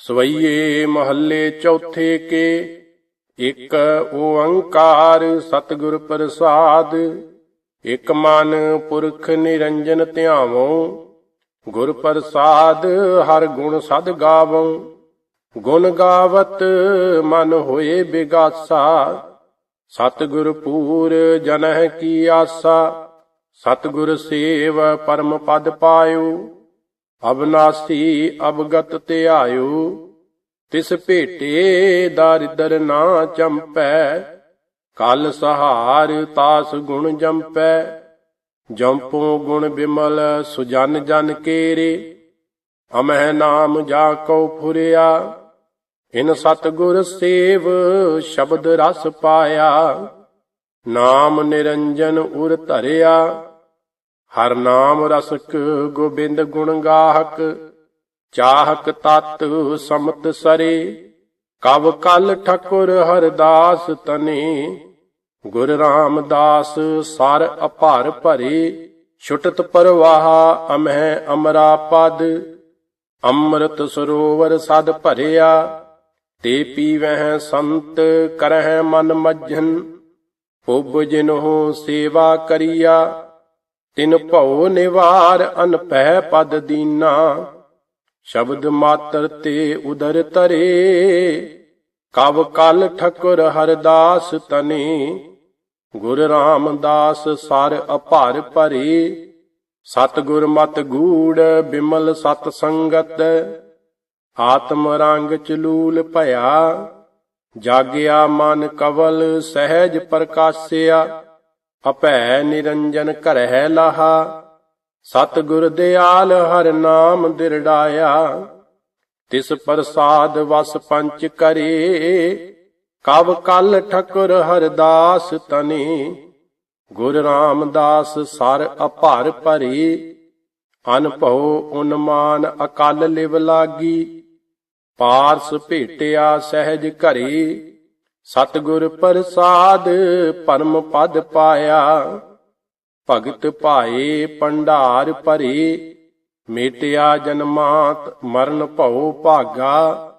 ਸਵਈਏ ਮਹੱਲੇ ਚੌਥੇ ਕੇ, ਇੱਕ ਓੰਕਾਰ ਸਤਿਗੁਰ ਪ੍ਰਸਾਦ, ਇਕ ਮਨ ਪੁਰਖ ਨਿਰੰਜਨ ਧਿਆਵੋ, ਗੁਰ ਪ੍ਰਸਾਦ ਹਰ ਗੁਣ ਸਦ ਗਾਵੋ, ਗੁਣ ਗਾਵਤ ਮਨ ਹੋਏ ਬਿਗਾਸਾ, ਸਤਿਗੁਰ ਪੂਰ ਜਨਹਿ ਕੀ ਆਸਾ, ਸਤਿਗੁਰ ਸੇਵ ਪਰਮ ਪਦ ਪਾਇਓ। ਅਬਨਾਸੀ ਅਬਗਤ ਧਿਆਇਓ ਤਿਸ ਭੇਟੇ ਦਰਿਦਰ ਨਾ ਚੰਪੈ, ਕਲ ਸਹਾਰ ਤਾਸ ਗੁਣ ਜੰਪੈ, ਜੰਪੋ ਗੁਣ ਬਿਮਲ ਸੁਜਨ ਜਨ ਕੇਰੇ, ਅਮਹਿ ਨਾਮ ਜਾ ਕਉ ਫੁਰਿਆ, ਇਨ ਸਤਗੁਰ ਸੇਵ ਸ਼ਬਦ ਰਸ ਪਾਇਆ, ਨਾਮ ਨਿਰੰਜਨ ਉਰ ਧਰਿਆ ਹਰ ਨਾਮ ਰਸਕ ਗੋਬਿੰਦ ਗੁਣ ਗਾਹਕ, ਚਾਹਕ ਤਤ ਸਮਤ ਸਰੇ, ਕਵ ਕਲ ਠਕੁਰ ਹਰਦਾਸ ਤਨੇ, ਗੁਰ ਰਾਮਦਾਸ ਸਰ ਅਭਰ ਭਰੇ, ਛੁਟਤ ਪਰਵਾਹ ਅਮਹਿ ਅਮਰਾ ਪਦ, ਅੰਮ੍ਰਿਤ ਸਰੋਵਰ ਸਦ ਭਰਿਆ, ਤੇ ਪੀਵਹਿ ਸੰਤ ਕਰਹਿ ਮਨ ਮੱਝਨ ਉਬ ਜਿਨਹੁ ਸੇਵਾ ਕਰੀਆ। ਤਿਨ ਭਉ ਨਿਵਾਰ ਅਨਪਹਿ ਪਦ ਦੀਨਾ, ਸ਼ਬਦ ਮਾਤਰ ਤੇ ਉਦਰ ਤਰੇ। ਕਵ ਕਲ ਠਕੁਰ ਹਰਦਾਸ ਤਨੇ, ਗੁਰ ਰਾਮਦਾਸ ਸਰ ਅਭਰ ਭਰੇ ਸਤਗੁਰ ਮਤ ਗੂੜ ਬਿਮਲ ਸਤ ਸੰਗਤ, ਆਤਮ ਰੰਗ ਚਲੂਲ ਭਇਆ। ਜਾਗਿਆ ਮਨ ਕਵਲ ਸਹਿਜ ਪ੍ਰਕਾਸ਼ਿਆ। ਅਪੈ ਨਿਰੰਜਨ ਘਰਹਿ ਲਾਹਾ। ਸਤਿਗੁਰ ਦਿਆਲ ਹਰ ਨਾਮ ਦਿਰੜਾਇਆ। ਤਿਸ ਪ੍ਰਸਾਦ ਵਸ ਪੰਚ ਕਰੇ। ਕਵ ਕਲ ਠਕੁਰ ਹਰਦਾਸ ਤਨੇ। ਗੁਰ ਰਾਮਦਾਸ ਸਰ ਅਭਰ ਭਰੀ। ਅਨਭਉ ਉਨਮਾਨ ਅਕਲ ਲਿਵ ਲਾਗੀ। ਪਾਰਸ ਭੇਟਿਆ ਸਹਿਜ ਘਰੇ। ਸਤਿਗੁਰ ਪ੍ਰਸਾਦ ਪਰਮ ਪਦ ਪਾਇਆ। ਭਗਤ ਭਾਏ ਪੰਡਾਰ ਭਰੇ, ਮੇਟਿਆ ਜਨਮਾਤ ਮਰਨ ਭਉ ਭਾਗਾ।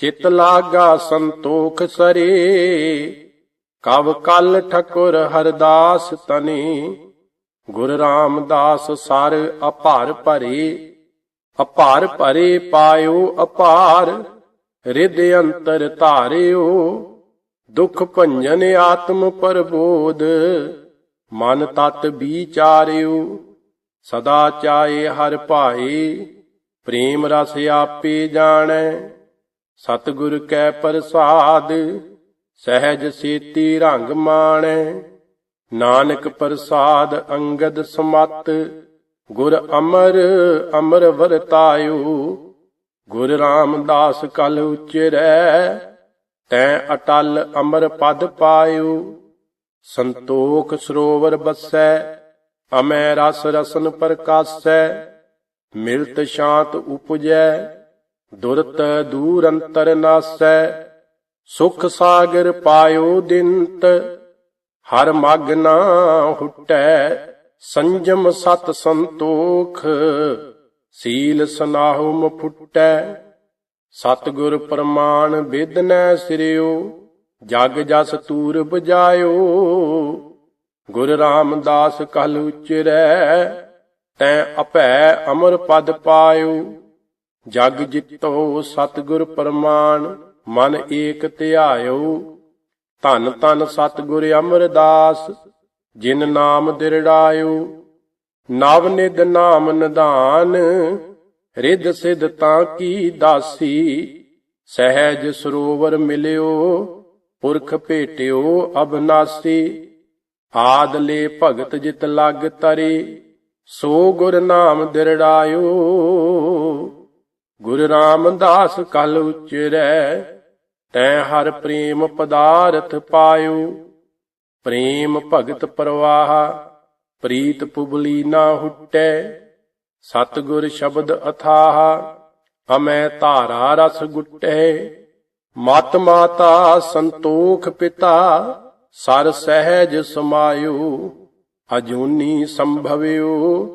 ਚਿਤ ਲਾਗਾ ਸੰਤੋਖ ਸਰੇ, ਕਵ ਕਲ ਠਕੁਰ ਹਰਦਾਸ ਤਨੇ। ਗੁਰ ਰਾਮਦਾਸ ਸਰ ਅਪਾਰ ਭਰੇ ਅਪਾਰ ਭਰੇ ਪਾਇਓ ਅਪਾਰ ਰਿਦ ਅੰਤਰ ਧਾਰਿਓ। ਦੁਖ ਭੰਜਨ ਆਤਮ ਪਰਬੋਧ, ਮਨ ਤਤ ਵਿਚਾਰਿਓ ਸਦਾ ਚਾਏ ਹਰ ਭਾਏ, ਪ੍ਰੇਮ ਰਸ ਆਪੇ ਜਾਣੈ, ਸਤਿਗੁਰ ਕੈ ਪ੍ਰਸਾਦ, ਸਹਿਜ ਸੇਤੀ ਰੰਗ ਮਾਣੈ। ਨਾਨਕ ਪ੍ਰਸਾਦ ਅੰਗਦ ਸਮਤ, ਗੁਰ ਅਮਰ ਅਮਰ ਵਰਤਾਇਓ ਗੁਰ ਰਾਮਦਾਸ ਕਲ ਉਚਰੈ ਤੈ ਅਟਲ ਅਮਰ ਪਦ ਪਾਇਓ, ਸੰਤੋਖ ਸਰੋਵਰ ਬਸੈ, ਅਮੈ ਰਸ ਰਸਨ ਪ੍ਰਕਾਸੈ, ਮਿਲਤ ਸ਼ਾਂਤ ਉਪਜੈ, ਦੁਰਤ ਦੂਰ ਅੰਤਰ ਨਾਸੈ, ਸੁਖ ਸਾਗਰ ਪਾਇਓ ਦਿੰਤ, ਹਰ ਮਗ ਨਾ ਹੁਟੈ, ਸੰਜਮ ਸਤ ਸੰਤੋਖ, ਸੀਲ ਸਨਾਹੁਮ ਫੁਟੈ। ਸਤਗੁਰ ਪ੍ਰਮਾਣ ਬੇਦਨੈ ਸਿਰਿਓ, ਜਗ ਜਸ ਤੂਰ ਬਜਾਇਓ ਗੁਰ ਰਾਮਦਾਸ ਕਲ ਉਚਰੈ, ਤੈ ਅਪੈ ਅਮਰ ਪਦ ਪਾਇਓ। ਜਗ ਜਿਤੋ ਸਤਗੁਰ ਪ੍ਰਮਾਣ, ਮਨ ਏਕ ਧਿਆਇਓ। ਧਨ ਧਨ ਸਤਗੁਰ ਅਮਰਦਾਸ, ਜਿਨ ਨਾਮ ਦਿਰੜਾਇਓ। ਨਵ ਨਿਦ ਨਾਮ ਨਿਧਾਨ ਰਿੱਧ ਸਿਧ ਤਾਂ ਕੀ ਦਾਸੀ? ਸਹਿਜ ਸਰੋਵਰ ਮਿਲਿਓ, ਪੁਰਖ ਭੇਟਿਓ ਅਬਨਾਸੀ ਆਦ ਲੈ ਭਗਤ ਜਿਤ ਲਗ ਤਰੇ, ਸੋ ਗੁਰ ਨਾਮ ਦਿਰੜਾਇਓ। ਗੁਰ ਰਾਮਦਾਸ ਕਲ ਉਚਰੈ, ਤੈ ਹਰ ਪ੍ਰੇਮ ਪਦਾਰਥ ਪਾਇਓ। ਪ੍ਰੇਮ ਭਗਤ ਪ੍ਰਵਾਹ, ਪ੍ਰੀਤ ਪੁਬਲੀ ਨਾ ਹੁਟੈ। ਸਤਗੁਰ ਸ਼ਬਦ ਅਥਾਹ ਅਮੈ ਧਾਰਾ ਰਸ ਗੁਟੈ। ਮਤ ਮਾਤਾ ਸੰਤੋਖ ਪਿਤਾ, ਸਰ ਸਹਿਜ ਸਮਾਇਓ, ਅਜੂਨੀ ਸੰਭਵਿਓ,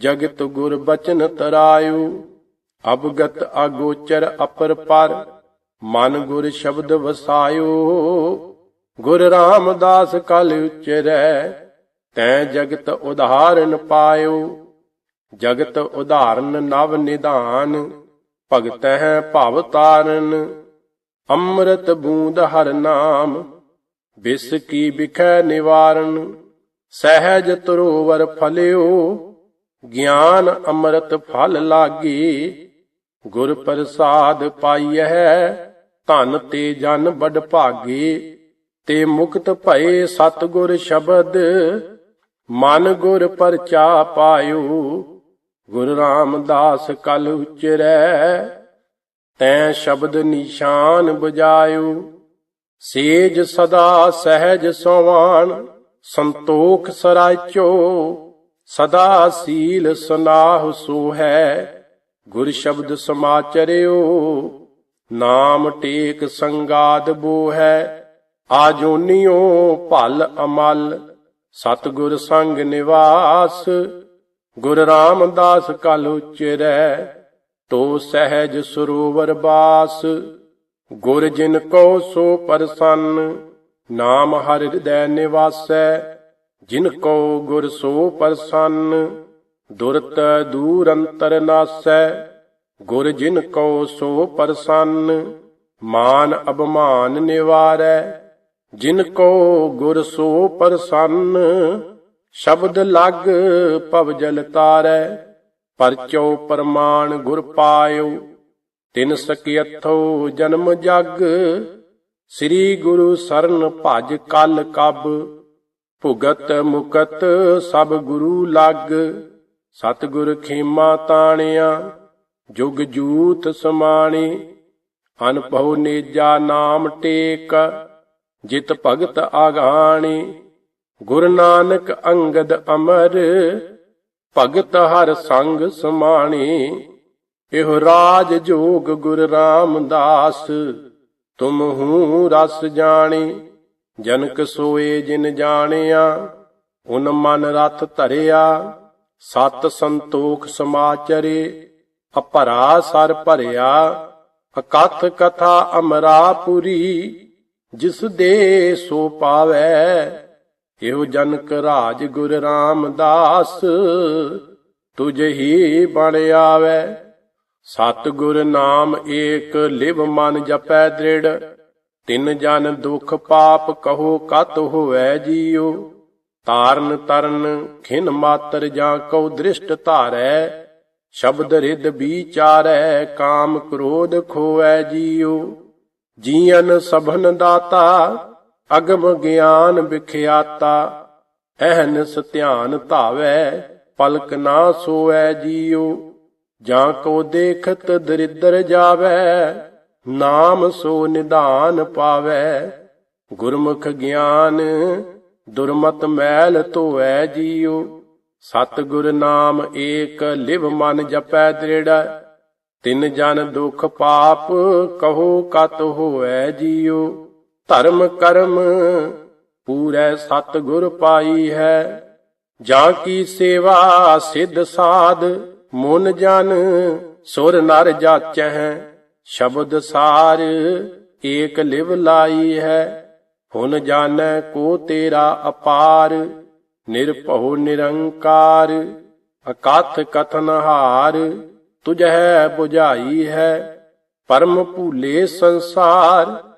ਜਗਤ ਗੁਰ ਬਚਨ ਤਰਾਇਓ। ਅਬਗਤ ਅਗੋਚਰ ਅਪਰ ਪਰ, ਮਨ ਗੁਰ ਸ਼ਬਦ ਵਸਾਇਓ। ਗੁਰ ਰਾਮਦਾਸ ਕਲ ਉਚਰੈ, ਤੈ ਜਗਤ ਉਧਾਰਨ ਪਾਇਓ। ਜਗਤ ਉਧਾਰਨ ਨਵ ਨਿਧਾਨ, ਭਗਤ ਹੈ ਭਵ ਤਾਰਨ। ਅੰਮ੍ਰਿਤ ਬੂੰਦ ਹਰ ਨਾਮ, ਬਿਸ ਕੀ ਬਿਖੈ ਨਿਵਾਰਨ। ਸਹਿਜ ਤਰੋਵਰ ਫਲਿਓ, ਗਿਆਨ ਅੰਮ੍ਰਿਤ ਫਲ ਲਾਗੀ। ਗੁਰ ਪ੍ਰਸਾਦ ਪਾਈਐ ਧਨ ਤੇ ਜਨ ਬੜ ਭਾਗੇ। ਤੇ ਮੁਕਤ ਭਏ ਸਤਗੁਰ ਸ਼ਬਦ, ਮਨ ਗੁਰ ਪਰਚਾ ਪਾਇਓ। ਗੁਰ ਰਾਮਦਾਸ ਕਲ ਉਚਰੈ, ਤੈ ਸ਼ਬਦ ਨਿਸ਼ਾਨ ਬਜਾਇਓ। ਸੇਜ ਸਦਾ ਸਹਿਜ ਸੋਵਾਨ ਸੰਤੋਖ ਸਰਾਚੋ ਸਦਾ ਸੀਲ ਸੁਨਾਹ ਸੋਹੈ, ਗੁਰ ਸ਼ਬਦ ਸਮਾਚਰਿਓ। ਨਾਮ ਟੇਕ ਸੰਗਾਦ ਬੋ ਹੈ ਆਜੋਨੀਓ ਭਲ ਅਮਲ। ਸਤਗੁਰ ਸੰਗ ਨਿਵਾਸ ਗੁਰ ਰਾਮਦਾਸ ਕਲ ਉਚਰੈ, ਤੋ ਸਹਿਜ ਸਰੋਵਰ ਬਾਸ। ਗੁਰ ਜਿਨ ਕੋ ਸੋ ਪਰਸੰਨ, ਨਾਮ ਹਰ ਹਿਰਦੈ ਨਿਵਾਸੈ। ਜਿਨ ਕੋ ਗੁਰ ਸੋ ਪਰਸੰਨ, ਦੁਰਤ ਦੂਰ ਅੰਤਰ ਨਾਸੈ। ਗੁਰ ਜਿਨ ਕੋ ਸੋ ਪਰਸੰਨ, ਮਾਨ ਅਭਮਾਨ ਨਿਵਾਰੈ। ਜਿਨ ਕੋ ਗੁਰ ਸੋ ਪਰਸੰਨ ਸ਼ਬਦ ਲਗ ਭਵ ਜਲ ਤਾਰੈ ਪਰਚੋ ਪਰਮਾਨ ਗੁਰ ਪਾਇਓ ਤਿਨ ਸਕੀਅਥੋ ਜਨਮ ਜਗ, ਸ੍ਰੀ ਗੁਰੂ ਸਰਨ ਭਜ ਕਲ ਕਬ, ਭੁਗਤ ਮੁਕਤ ਸਭ ਗੁਰੂ ਲਗ, ਸਤਿਗੁਰ ਖੇਮਾ ਤਾਣਿਆ, ਜੁਗ ਜੂਤ ਸਮਾਣੀ ਅਨਭਉ ਨੇਜਾ ਨਾਮ ਟੇਕ, ਜਿਤ ਭਗਤ ਆਗਾਣੀ ਗੁਰ ਨਾਨਕ ਅੰਗਦ ਅਮਰ, ਭਗਤ ਹਰ ਸੰਗ ਸਮਾਣੀ। ਇਹੋ ਰਾਜ ਜੋਗ ਗੁਰ ਰਾਮਦਾਸ, ਤੁਮ ਹੂੰ ਰਸ ਜਾਣੀ। ਜਨਕ ਸੋਏ ਜਿਨ ਜਾਣਿਆ, ਉਨ ਮਨ ਰਥ ਧਰਿਆ। ਸਤ ਸੰਤੋਖ ਸਮਾਚਰੇ, ਅਪਰਾ ਸਰ ਭਰਿਆ। ਅਕਥ ਕਥਾ ਅਮਰਾਪੁਰੀ, ਜਿਸ ਦੇ ਸੋ ਪਾਵੈ ਇਹੋ ਜਨਕ ਰਾਜ ਗੁਰ ਰਾਮਦਾਸ, ਤੁਝ ਹੀ ਬਣ ਆਵੈ। ਸਤ ਗੁਰ ਨਾਮ ਏਕ ਲਿਵ ਮਨ ਜਪੈ ਦ੍ਰਿੜ, ਤਿੰਨ ਜਨ ਦੁਖ ਪਾਪ ਕਹੋ ਕਤ ਹੋਵੈ ਜੀਉ। ਤਾਰਨ ਤਰਨ ਖਿਨ ਮਾਤਰ ਜਾਂ ਕਉ ਦ੍ਰਿਸ਼ਟ ਧਾਰੈ, ਸ਼ਬਦ ਰਿਦ ਵਿਚਾਰੈ ਕਾਮ ਕ੍ਰੋਧ ਖੋਵੈ ਜੀਉ। ਜੀਵਨ ਸਭਨ ਦਾਤਾ ਅਗਮ ਗਿਆਨ ਵਿਖਿਆਤਾ ਅਹਨਸ ਧਿਆਨ ਧਾਵੈ, ਪਲਕ ਨਾ ਸੋਐ ਜੀਉ, ਜਾਂ ਕੋ ਦੇਖਤ ਦਰਿਦਰ ਜਾਵੈ, ਨਾਮ ਸੋ ਨਿਧਾਨ ਪਾਵੈ। ਗੁਰਮੁਖ ਗਿਆਨ, ਦੁਰਮਤ ਮੈਲ ਧੋਐ ਜੀਉ ਸਤ ਗੁਰ ਨਾਮ ਏਕ ਲਿਵ ਮਨ ਜਪੈ ਦ੍ਰਿੜ, ਤਿਨ ਜਨ ਦੁਖ ਪਾਪ ਕਹੋ ਕਤ ਹੋਐ ਜੀਉ। ਧਰਮ ਕਰਮ ਪੂਰੈ ਸਤ ਗੁਰ ਪਾਈ ਹੈ। ਜਾਂ ਕੀ ਸੇਵਾ ਸਿੱਧ ਸਾਧ, ਮਨ ਜਨ ਸੁਰ ਨਰ ਜਾਚੈ ਸ਼ਬਦ ਸਾਰ ਏਕ ਲਿਵ ਲਾਈ ਹੈ। ਹੁਣ ਜਾਣੈ ਕੋ ਤੇਰਾ ਅਪਾਰ, ਨਿਰਭਉ ਨਿਰੰਕਾਰ। ਅਕਥ ਕਥਨ ਹਾਰ ਤੁਝੈ 부ਝਾਈ ਹੈ। ਪਰਮ ਭੂਲੇ ਸੰਸਾਰ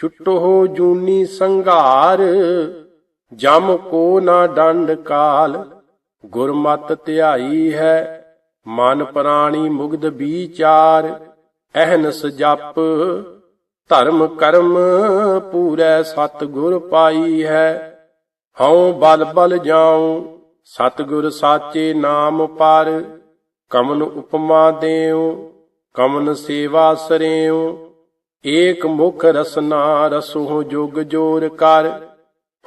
ਛੁਟੋ ਜੂਨੀ ਸੰਘਾਰ, ਜਮ ਕੋ ਨਾ ਡੰਡ ਕਾਲ। ਗੁਰਮਤ ਧਿਆਈ ਹੈ, ਮਨ ਪ੍ਰਾਣੀ ਮੁਗਧ ਵਿਚਾਰ। ਅਹਨਸ ਜਪ, ਧਰਮ ਕਰਮ ਪੂਰੈ ਸਤ ਗੁਰ ਪਾਈ ਹੈ। ਹਉ ਬਲ ਬਲ ਜਾਉ ਸਤ ਗੁਰ ਸਾਚੇ ਨਾਮ ਪਰ। ਕਮਨ ਉਪਮਾ ਦੇਉ, ਕਮਨ ਸੇਵਾ ਸਰਿਉ। ਏਕ ਮੁਖ ਰਸਨਾ ਰਸੋ ਜੁਗ ਜੋਰ ਕਰ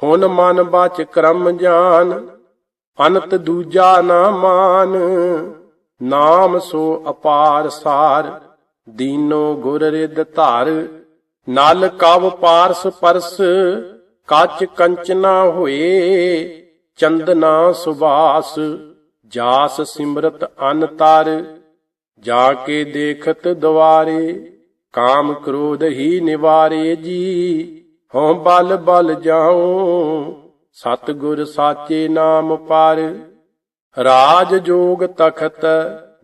ਫੁਨ ਮਨ ਬਚ ਕਰਮ ਜਾਨ, ਅਨਤ ਦੂਜਾ ਨਾ ਮਾਨ, ਨਾਮ ਸੋ ਅਪਾਰ ਸਾਰ, ਦੀਨੋ ਗੁਰ ਰਿਦ ਧਾਰ, ਨਲ ਕਵ ਪਾਰਸ ਪਰਸ, ਕੱਚ ਕੰਚਨਾ ਹੋਏ, ਚੰਦਨਾ ਸੁਬਾਸ ਜਾਸ ਸਿਮਰਤ ਅਨ ਤਰ, ਜਾ ਕੇ ਦੇਖਤ ਦੁਆਰੇ ਕਾਮ ਕ੍ਰੋਧ ਹੀ ਨਿਵਾਰੇ ਜੀ। ਹਉ ਬਲ ਬਲ ਜਾਉ ਸਤ ਗੁਰ ਸਾਚੇ ਨਾਮ ਪਰ। ਰਾਜ ਜੋਗ ਤਖਤ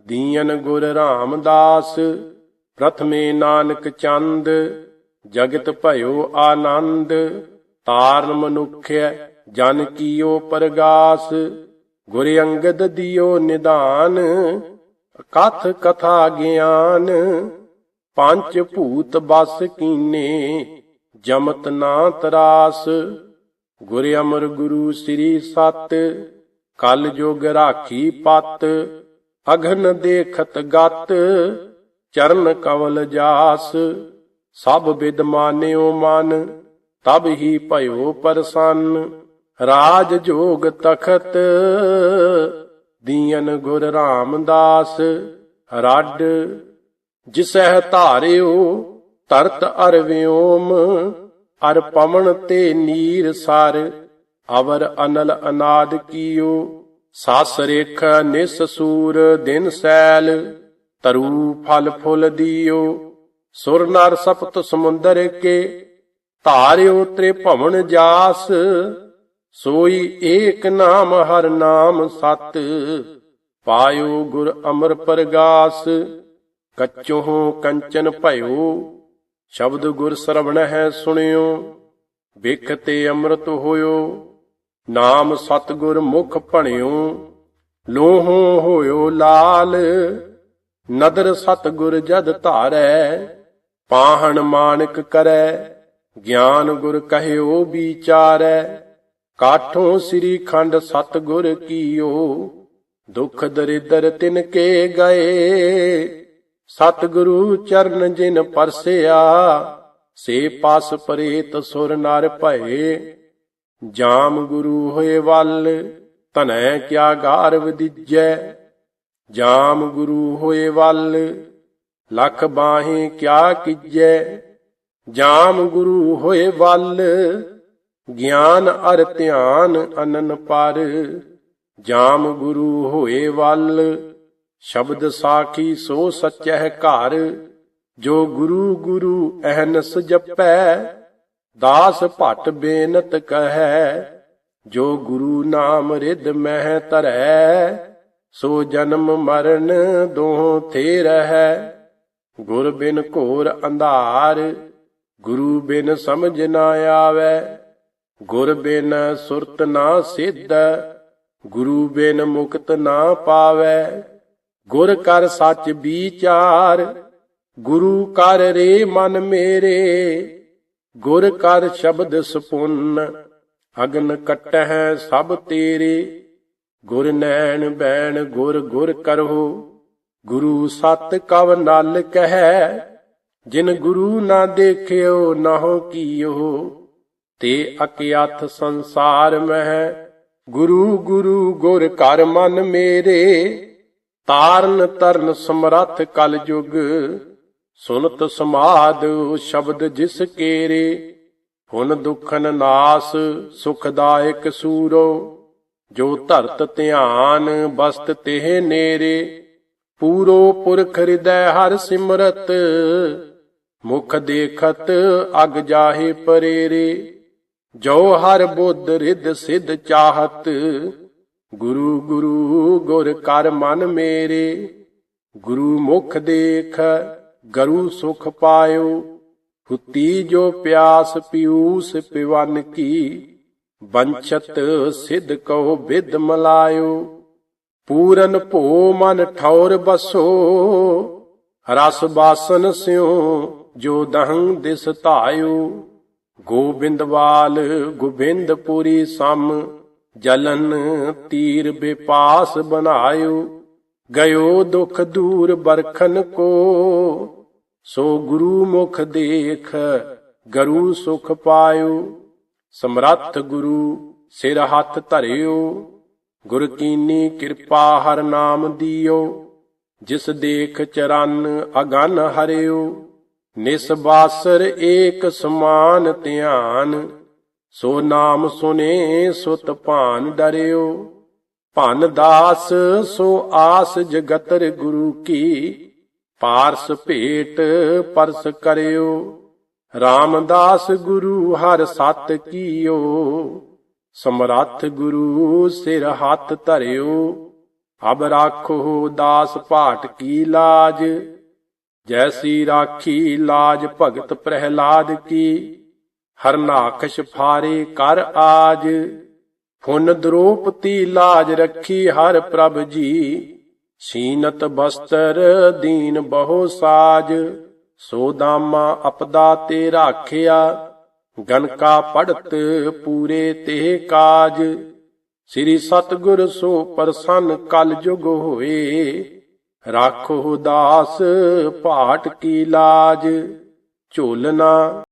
ਦੀਨ ਗੁਰ ਰਾਮਦਾਸ, ਪ੍ਰਥਮੇ ਨਾਨਕ ਚੰਦ, ਜਗਤ ਭਇਓ ਆਨੰਦ। ਤਾਰਨ ਮਨੁਖਿਆ ਜਨ ਕੀਓ ਪਰਗਾਸ, ਗੁਰ ਅੰਗਦ ਦਿਓ ਨਿਦਾਨ। ਕਥ ਕਥਾ ਗਿਆਨ ਪੰਜ ਭੂਤ ਬਸ ਕੀਨੇ, ਜਮਤ ਨਾ ਤਰਾਸ ਗੁਰ ਅਮਰ ਗੁਰੂ ਸ੍ਰੀ ਸਤ, ਕਲ ਜੋਗ ਰਾਖੀ ਪਤ ਅਘਨ ਦੇਖਤ ਗਤ, ਚਰਨ ਕਵਲ ਜਾਸ। ਸਭ ਵਿਦ ਮਾਨਿਓ ਮਨ, ਤਬ ਹੀ ਭਇਓ ਪਰਸੰਨ। ਰਾਜ ਜੋਗ ਤਖਤ, ਦੀਨ ਗੁਰ ਰਾਮਦਾਸ। ਰੱਡ ਜਿਸਹਿ ਧਾਰਿਓ ਤਰਤ ਅਰ ਵਿਓਮ, ਅਰ ਪਵਨ ਤੇ ਨੀਰ ਸਰ, ਅਵਰ ਅਨਲ ਅਨਾਦ ਕੀਓ, ਸਾਸ ਰੇਖ ਨਿਸ ਸੂਰ ਦਿਨ ਸੈਲ, ਤਰੂ ਫਲ ਫੁੱਲ ਦਿਓ, ਸੁਰ ਨਰ ਸਪਤ ਸਮੁੰਦਰ ਕੇ ਧਾਰਿਓ ਤ੍ਰੇ ਭਵਨ ਜਾਸ, ਸੋਈ ਏਕ ਨਾਮ ਹਰ ਨਾਮ ਸਤ, ਪਾਇਓ ਗੁਰ ਅਮਰ ਪਰਗਾਸ ਕੱਚੋਂ ਕੰਚਨ ਭਇਓ, ਸ਼ਬਦ ਗੁਰ ਸਰਵਣ ਹੈ ਸੁਣਿਓ, ਵਿਖ ਤੇ ਅੰਮ੍ਰਿਤ ਹੋਇਓ, ਨਾਮ ਸਤਗੁਰ ਮੁਖ ਭਣਿਓ, ਲੋਹੋ ਹੋਇਓ ਲਾਲ, ਨਦਰ ਸਤਗੁਰ ਜਦ ਧਾਰੈ, ਪਾਹਣ ਮਾਨਕ ਕਰੈ, ਗਿਆਨ ਗੁਰ ਕਹਿਓ ਵਿਚਾਰੈ, ਕਾਠੋਂ ਸ੍ਰੀ ਖੰਡ ਸਤਗੁਰ ਕੀਓ, ਦੁਖ ਦਰਿਦਰ ਤਿਨ ਕੇ ਗਏ। ਸਤਿਗੁਰੂ ਚਰਨ ਜਿਨ ਪਰਸਿਆ, ਸੇ ਪਾਸ ਪਰੇਤ ਸੁਰ ਨਰ ਭਏ। ਜਾਮ ਗੁਰੂ ਹੋਏ ਵੱਲ, ਧਨੈ ਕਿਆ ਗਾਰ ਵਿਦਿਜੈ ਜਾਮ ਗੁਰੂ ਹੋਏ ਵੱਲ, ਲਖ ਬਾਹੇ ਕਿਆ ਕੀਜੈ। ਜਾਮ ਗੁਰੂ ਹੋਏ ਵੱਲ, ਗਿਆਨ ਅਰ ਧਿਆਨ ਅਨਨ ਪਰ। ਜਾਮ ਗੁਰੂ ਹੋਏ ਵੱਲ ਸ਼ਬਦ ਸਾਖੀ ਸੋ ਸਚਹਿ ਘਰ, ਜੋ ਗੁਰੂ ਗੁਰੂ ਅਹਨਸ ਜਪੈ, ਦਾਸ ਭਟ ਬੇਨਤ ਕਹੈ, ਜੋ ਗੁਰੂ ਨਾਮ ਰਿਦ ਮਹਿ ਧਰੈ, ਸੋ ਜਨਮ ਮਰਨ ਦੋਹ ਥੇ ਰਹੈ। ਗੁਰ ਬਿਨ ਘੋਰ ਅੰਧਾਰ, ਗੁਰੂ ਬਿਨ ਸਮਝ ਨਾ ਆਵੈ। ਗੁਰ ਬਿਨ ਸੁਰਤ ਨਾ ਸਿੱਧ, ਗੁਰੂ ਬਿਨ ਮੁਕਤ ਨਾ ਪਾਵੈ। ਗੁਰ ਕਰ ਸੱਚ ਵਿਚਾਰ, ਗੁਰੂ ਕਰ ਰੇ ਮਨ ਮੇਰੇ। ਗੁਰ ਕਰ ਸ਼ਬਦ ਸੁਪੁੰਨ, ਅਗਨ ਕਟਹਿ ਸਭ ਤੇਰੇ। ਗੁਰ ਨੈਣ ਬੈਣ ਗੁਰ ਗੁਰ ਕਰੋ ਗੁਰੂ ਸਤ ਕਵ ਨਲ ਕਹੈ। ਜਿਨ ਗੁਰੂ ਨਾ ਦੇਖਿਓ ਨਾਹੋ ਕੀਓ। ਤੇ ਅਕਿਆਥ ਸੰਸਾਰ ਮਹਿ, ਗੁਰੂ ਗੁਰੂ ਗੁਰ ਕਰ ਮਨ ਮੇਰੇ। ਤਾਰਨ ਤਰਨ ਸਮਰੱਥ ਕਲ ਯੁਗ ਸੁਨਤ ਸਮਾਦ ਸ਼ਬਦ ਜਿਸ ਕੇਰੇ ਹੁਨ ਦੁਖਨ ਨਾਸ ਸੁਖਦਾਇਕ ਸੂਰੋ, ਜੋ ਧਰਤ ਧਿਆਨ ਬਸਤ ਤਿਹ ਨੇਰੇ, ਪੂਰੋ ਪੁਰਖ ਹਿਰਦੈ ਹਰ ਸਿਮਰਤ, ਮੁਖ ਦੇਖਤ ਅਗ ਜਾਹੇ ਪਰੇਰੇ, ਜੋ ਹਰ ਬੁੱਧ ਰਿਦ ਸਿਧ ਚਾਹਤ ਗੁਰੂ ਗੁਰੂ ਗੁਰ ਕਰ ਮਨ ਮੇਰੇ, ਗੁਰੂ ਮੁਖ ਦੇਖ, ਗਰੂ ਸੁਖ ਪਾਇਓ, ਹੁਤੀ ਜੋ ਪਿਆਸ ਪਿਊਸ ਪਿਵਨ ਕੀ, ਬੰਚਤ ਸਿਧ ਕਉ ਵਿਦ ਮਲਾਇਓ, ਪੂਰਨ ਭੋ ਮਨ ਠੌਰ ਬਸੋ, ਰਸ ਬਾਸਨ ਸਿਉ ਜੋ ਦਹੰ ਦਿਸ ਧਾਇਓ, ਗੋਬਿੰਦਵਾਲ ਗੋਬਿੰਦਪੁਰੀ ਸਮ ਜਲਨ ਤੀਰ ਬੇਪਾਸ ਬਨਾਇਓ ਗਇਓ ਦੁਖ ਦੂਰ ਬਰਖਨ ਕੋ। ਸੋ ਗੁਰੂ ਮੁਖ ਦੇਖ, ਗਰੂ ਸੁਖ ਪਾਇਓ। ਸਮਰੱਥ ਗੁਰੂ ਸਿਰ ਹੱਥ ਧਰਿਓ, ਗੁਰ ਕੀਨੀ ਕਿਰਪਾ ਹਰ ਨਾਮ ਦਿਓ। ਜਿਸ ਦੇਖ ਚਰਨ ਅਗਨ ਹਰਿਓ ਨਿਸਬਾਸਰ ਏਕ ਸਮਾਨ ਧਿਆਨ। ਸੋ ਨਾਮ ਸੁਨੇ ਸੁਤ ਭਾਨ ਡਰਿਓ। ਭਨ ਦਾਸ, ਸੋ ਆਸ ਜਗਤਰ ਗੁਰੂ ਕੀ। ਪਾਰਸ ਭੇਟ ਪਰਸ ਕਰਿਓ। ਰਾਮਦਾਸ ਗੁਰੂ ਹਰ ਸਤ ਕੀਓ। ਸਮਰੱਥ ਗੁਰੂ ਸਿਰ ਹੱਥ ਧਰਿਓ। ਅਬ ਰਾਖੋ ਦਾਸ ਭਾਟ ਕੀ ਲਾਜ। ਜੈਸੀ ਰਾਖੀ ਲਾਜ ਭਗਤ ਪ੍ਰਹਿਲਾਦ ਕੀ। ਹਰਨਾਕਸ਼ ਫਾਰੇ ਕਰ ਆਜ, ਫੁਨ ਦਰੂਪਤੀ ਲਾਜ ਰੱਖੀ ਹਰ ਪ੍ਰਭ ਜੀ। ਸੀਨਤ ਬਸਤਰ ਦੀਨ ਬਹੁ ਸਾਜ, ਸੋ ਦਾਮਾ ਅਪਦਾ ਤੇ ਰਾਖਿਆ। ਗਨਕਾ ਪੜਤ ਪੂਰੇ ਤੇ ਕਾਜ, ਸ੍ਰੀ ਸਤਗੁਰ ਸੋ ਪ੍ਰਸੰਨ ਕਲ ਜੁਗ ਹੋਏ। ਰਾਖੋ ਦਾਸ ਭਾਟ ਕੀ ਲਾਜ, ਝੋਲਨਾ